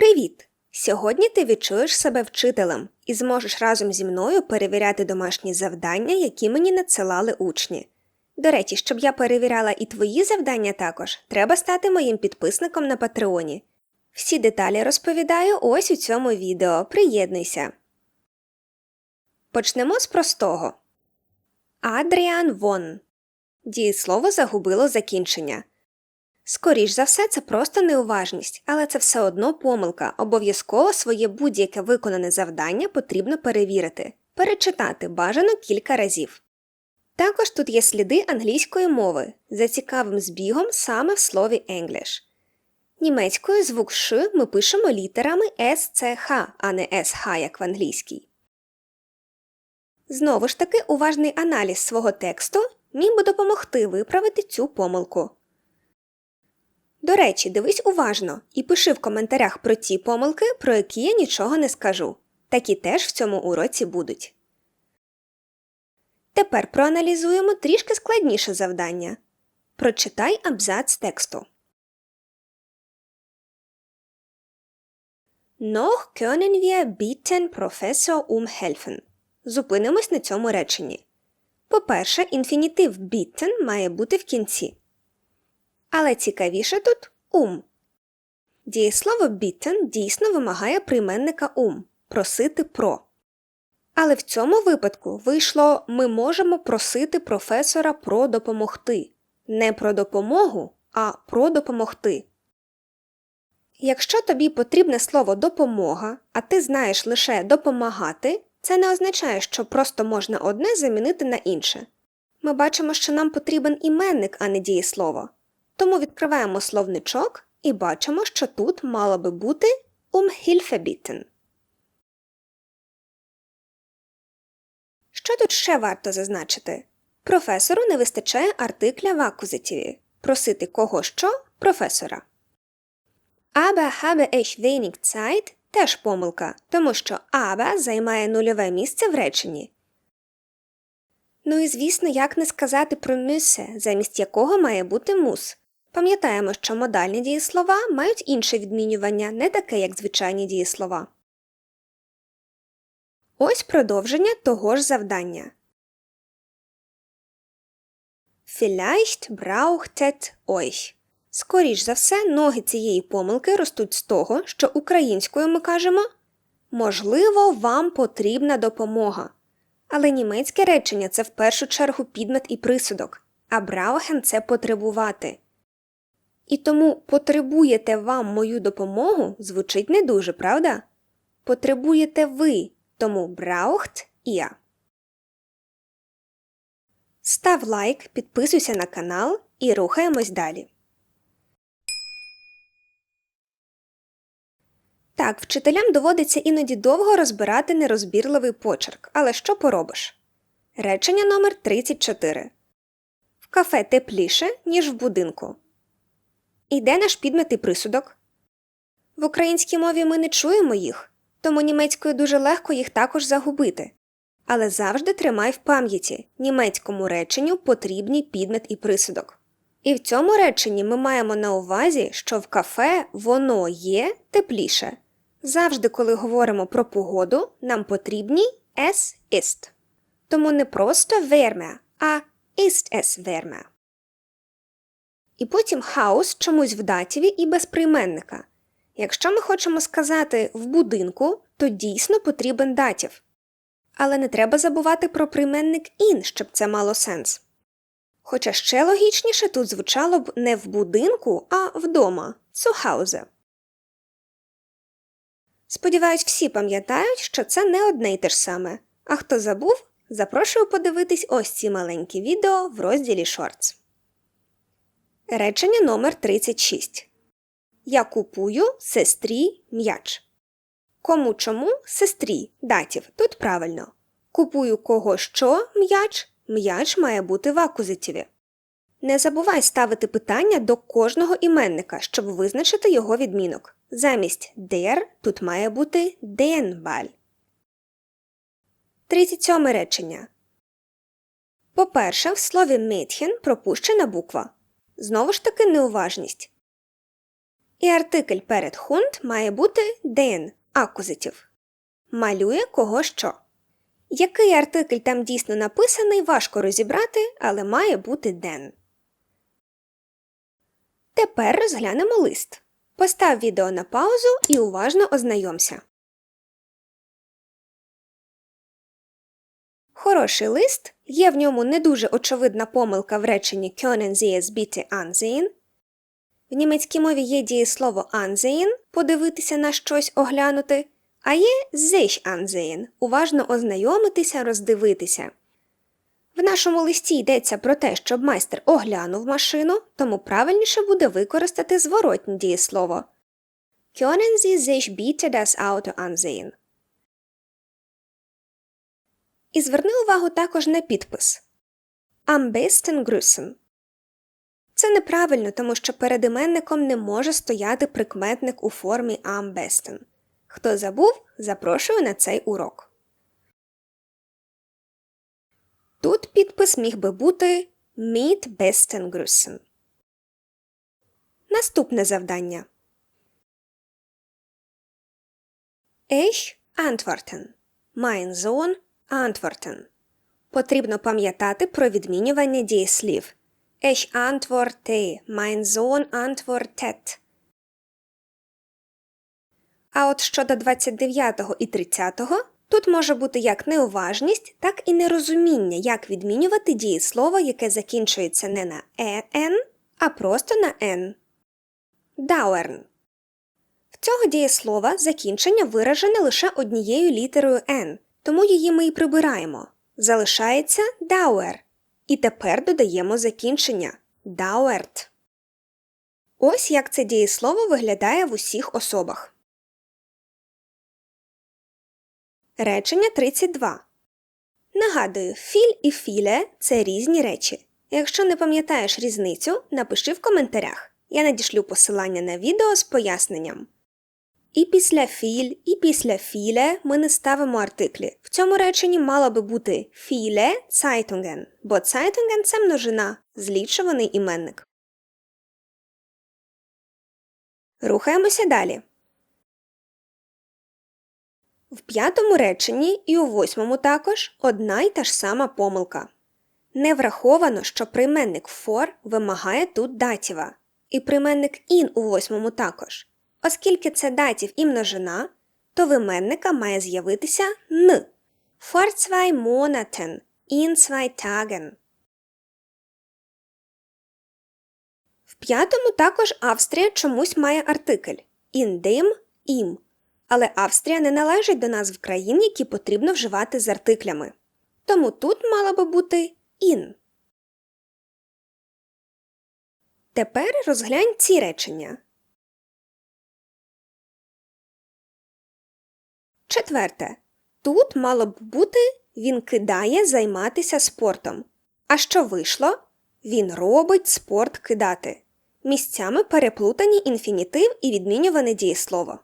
Привіт! Сьогодні ти відчуєш себе вчителем і зможеш разом зі мною перевіряти домашні завдання, які мені надсилали учні. До речі, щоб я перевіряла і твої завдання також, треба стати моїм підписником на Патреоні. Всі деталі розповідаю ось у цьому відео. Приєднуйся. Почнемо з простого. Адріан Вон. Дієслово загубило закінчення. Скоріш за все, це просто неуважність, але це все одно помилка. Обов'язково своє будь-яке виконане завдання потрібно перевірити, перечитати бажано кілька разів. Також тут є сліди англійської мови за цікавим збігом саме в слові English. Німецькою звук Ш ми пишемо літерами СЦХ, а не СХ, як в англійській. Знову ж таки, уважний аналіз свого тексту міг би допомогти виправити цю помилку. До речі, дивись уважно і пиши в коментарях про ті помилки, про які я нічого не скажу. Такі теж в цьому уроці будуть. Тепер проаналізуємо трішки складніше завдання. Прочитай абзац тексту. Noch können wir bitten Professor um helfen. Зупинимось на цьому реченні. По-перше, інфінітив bitten має бути в кінці. Але цікавіше тут ум. Дієслово bitten дійсно вимагає прийменника ум просити про. Але в цьому випадку вийшло ми можемо просити професора про допомогти. Не про допомогу, а про допомогти. Якщо тобі потрібне слово допомога, а ти знаєш лише допомагати, це не означає, що просто можна одне замінити на інше. Ми бачимо, що нам потрібен іменник, а не дієслово. Тому відкриваємо словничок і бачимо, що тут мало би бути um Що тут ще варто зазначити? Професору не вистачає артикля в акузативі. Просити кого що професора. Aber habe ich wenig Zeit теж помилка, тому що aber займає нульове місце в реченні. Ну і звісно, як не сказати про müsse, замість якого має бути мус. Пам'ятаємо, що модальні дієслова мають інше відмінювання, не таке, як звичайні дієслова. Ось продовження того ж завдання. Vielleicht brauchtet euch. Скоріш за все, ноги цієї помилки ростуть з того, що українською ми кажемо Можливо, вам потрібна допомога. Але німецьке речення це в першу чергу підмет і присудок, а браухен це потребувати. І тому потребуєте вам мою допомогу звучить не дуже, правда? Потребуєте ви, тому braucht ihr. Став лайк, підписуйся на канал і рухаємось далі. Так, вчителям доводиться іноді довго розбирати нерозбірливий почерк, але що поробиш? Речення номер 34 В кафе тепліше, ніж в будинку. І де наш підметий присудок? В українській мові ми не чуємо їх, тому німецькою дуже легко їх також загубити. Але завжди тримай в пам'яті німецькому реченню потрібні підмет і присудок. І в цьому реченні ми маємо на увазі, що в кафе воно є тепліше. Завжди, коли говоримо про погоду, нам потрібні es ist. Тому не просто wärme, а ist es wärme. І потім хаус чомусь в датіві і без прийменника. Якщо ми хочемо сказати в будинку, то дійсно потрібен датів. Але не треба забувати про прийменник in, щоб це мало сенс. Хоча ще логічніше тут звучало б не в будинку, а вдома Hause. Сподіваюсь, всі пам'ятають, що це не одне й те ж саме. А хто забув, запрошую подивитись ось ці маленькі відео в розділі Shorts. Речення номер 36 Я купую сестрі м'яч. Кому чому сестрі датів. Тут правильно. Купую кого що м'яч. М'яч має бути в акузитиві. Не забувай ставити питання до кожного іменника, щоб визначити його відмінок. Замість der тут має бути Ball. 37 речення. По-перше, в слові Mädchen пропущена буква. Знову ж таки неуважність. І артикль перед Hund має бути den, акузитив. Малює кого що. Який артикль там дійсно написаний, важко розібрати, але має бути den. Тепер розглянемо лист. Постав відео на паузу і уважно ознайомся. Хороший лист, є в ньому не дуже очевидна помилка в реченні können Sie es bitte ansehen. В німецькій мові є дієслово ansehen – подивитися на щось оглянути, а є sich ansehen – уважно ознайомитися, роздивитися. В нашому листі йдеться про те, щоб майстер оглянув машину, тому правильніше буде використати зворотнє дієслово. Können Sie sich bitte das Auto ansehen? І зверни увагу також на підпис Am besten grüßen. Це неправильно, тому що перед іменником не може стояти прикметник у формі am besten. Хто забув, запрошую на цей урок. Тут підпис міг би бути Mit besten grüßen. Наступне завдання. Ich antworten. Mein Sohn antworten. Потрібно пам'ятати про відмінювання дієслів. Ich antworte, mein Sohn antwortet. А от щодо 29 і 30 тут може бути як неуважність, так і нерозуміння, як відмінювати дієслово, яке закінчується не на «en», а просто на «n». Dauern. В цього дієслова закінчення виражене лише однією літерою «n», тому її ми і прибираємо. Залишається dauer. І тепер додаємо закінчення dauert. Ось як це дієслово виглядає в усіх особах. Речення 32. Нагадую, філь і філе це різні речі. Якщо не пам'ятаєш різницю, напиши в коментарях. Я надішлю посилання на відео з поясненням. І після філь, і після філе ми не ставимо артиклі. В цьому реченні мало би бути філе Zeitungen, бо Zeitungen – це множина, злічуваний іменник. Рухаємося далі. В п'ятому реченні і у восьмому також одна й та ж сама помилка. Не враховано, що прийменник for вимагає тут датіва, і прийменник in у восьмому також. Оскільки це датів і множина, то в іменника має з'явитися н. For zwei Monaten, in. В п'ятому також Австрія чомусь має артикль dem, im. Але Австрія не належить до назв країн, які потрібно вживати з артиклями. Тому тут мало би бути in. Тепер розглянь ці речення. Четверте. Тут мало б бути він кидає займатися спортом. А що вийшло? Він робить спорт кидати. Місцями переплутані інфінітив і відмінюване дієслово.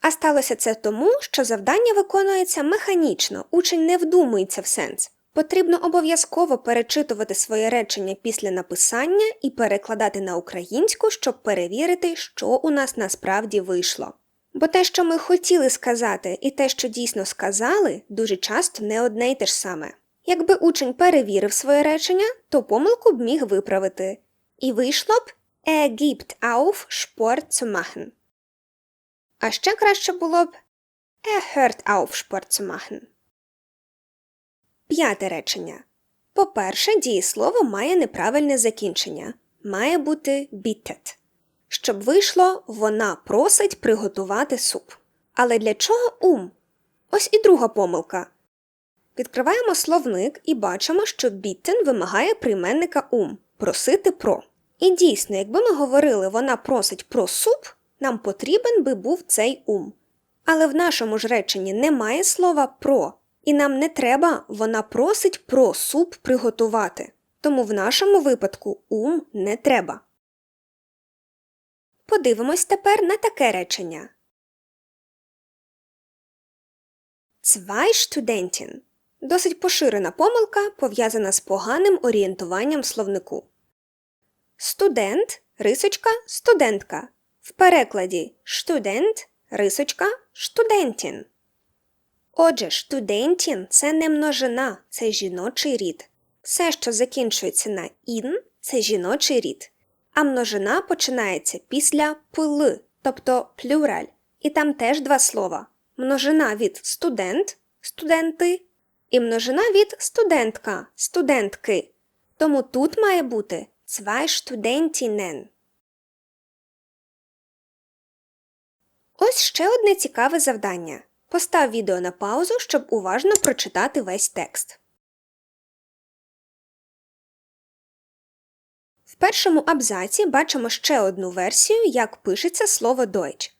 А сталося це тому, що завдання виконується механічно, учень не вдумується в сенс. Потрібно обов'язково перечитувати своє речення після написання і перекладати на українську, щоб перевірити, що у нас насправді вийшло. Бо те, що ми хотіли сказати, і те, що дійсно сказали, дуже часто не одне й те ж саме. Якби учень перевірив своє речення, то помилку б міг виправити. І вийшло б Er gibt auf. А ще краще було б Er hört auf. П'яте речення. По-перше, дієслово має неправильне закінчення. Має бути bittet. Щоб вийшло, вона просить приготувати суп. Але для чого ум? Ось і друга помилка. Відкриваємо словник і бачимо, що біттен вимагає прийменника ум просити про. І дійсно, якби ми говорили, вона просить про суп, нам потрібен би був цей ум. Але в нашому ж реченні немає слова про, і нам не треба вона просить про суп приготувати. Тому в нашому випадку ум не треба. Подивимось тепер на таке речення. Zwei Studentin – досить поширена помилка, пов'язана з поганим орієнтуванням словнику. Студент, рисочка, студентка. В перекладі студент, рисочка, студентін. Отже, студентін це не множина, це жіночий рід. Все, що закінчується на ін, це жіночий рід. А множина починається після пл, тобто плюраль. І там теж два слова: множина від студент, студенти, і множина від студентка, студентки. Тому тут має бути zwei Studentinnen. Ось ще одне цікаве завдання. Постав відео на паузу, щоб уважно прочитати весь текст. Першому абзаці бачимо ще одну версію, як пишеться слово Deutsch.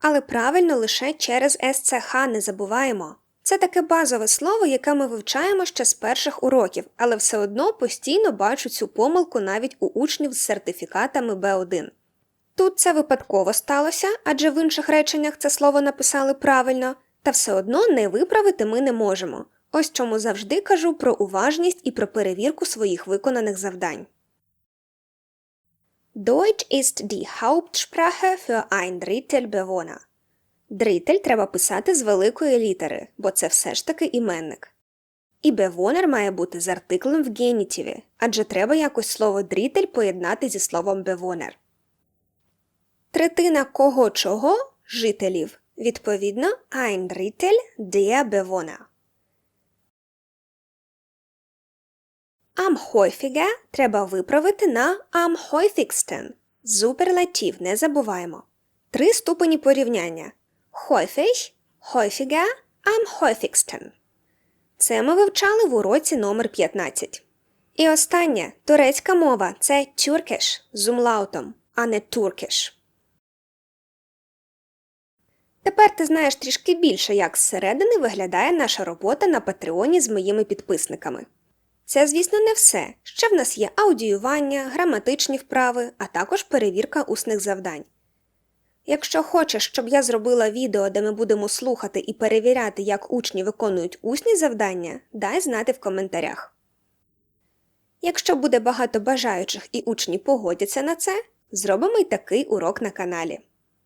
Але правильно лише через СЦХ не забуваємо. Це таке базове слово, яке ми вивчаємо ще з перших уроків, але все одно постійно бачу цю помилку навіть у учнів з сертифікатами B1. Тут це випадково сталося, адже в інших реченнях це слово написали правильно, та все одно не виправити ми не можемо. Ось чому завжди кажу про уважність і про перевірку своїх виконаних завдань. Deutsch ist die Hauptsprache für ein Drittel Bewohner. Дритель треба писати з великої літери, бо це все ж таки іменник. І бевонер має бути з артиклем в генітіві, адже треба якось слово дритель поєднати зі словом бевонер. Третина кого чого жителів. Відповідно, ein Drittel der Bewohner. Häufiger треба виправити на häufigsten. Суперлатив не забуваємо. Три ступені порівняння. Häufig, am häufigsten. Це ми вивчали в уроці номер 15. І останнє турецька мова це тюркеш з умлаутом, а не туркеш. Тепер ти знаєш трішки більше, як зсередини виглядає наша робота на Патреоні з моїми підписниками. Це, звісно, не все. Ще в нас є аудіювання, граматичні вправи, а також перевірка усних завдань. Якщо хочеш, щоб я зробила відео, де ми будемо слухати і перевіряти, як учні виконують усні завдання, дай знати в коментарях. Якщо буде багато бажаючих і учні погодяться на це, зробимо й такий урок на каналі.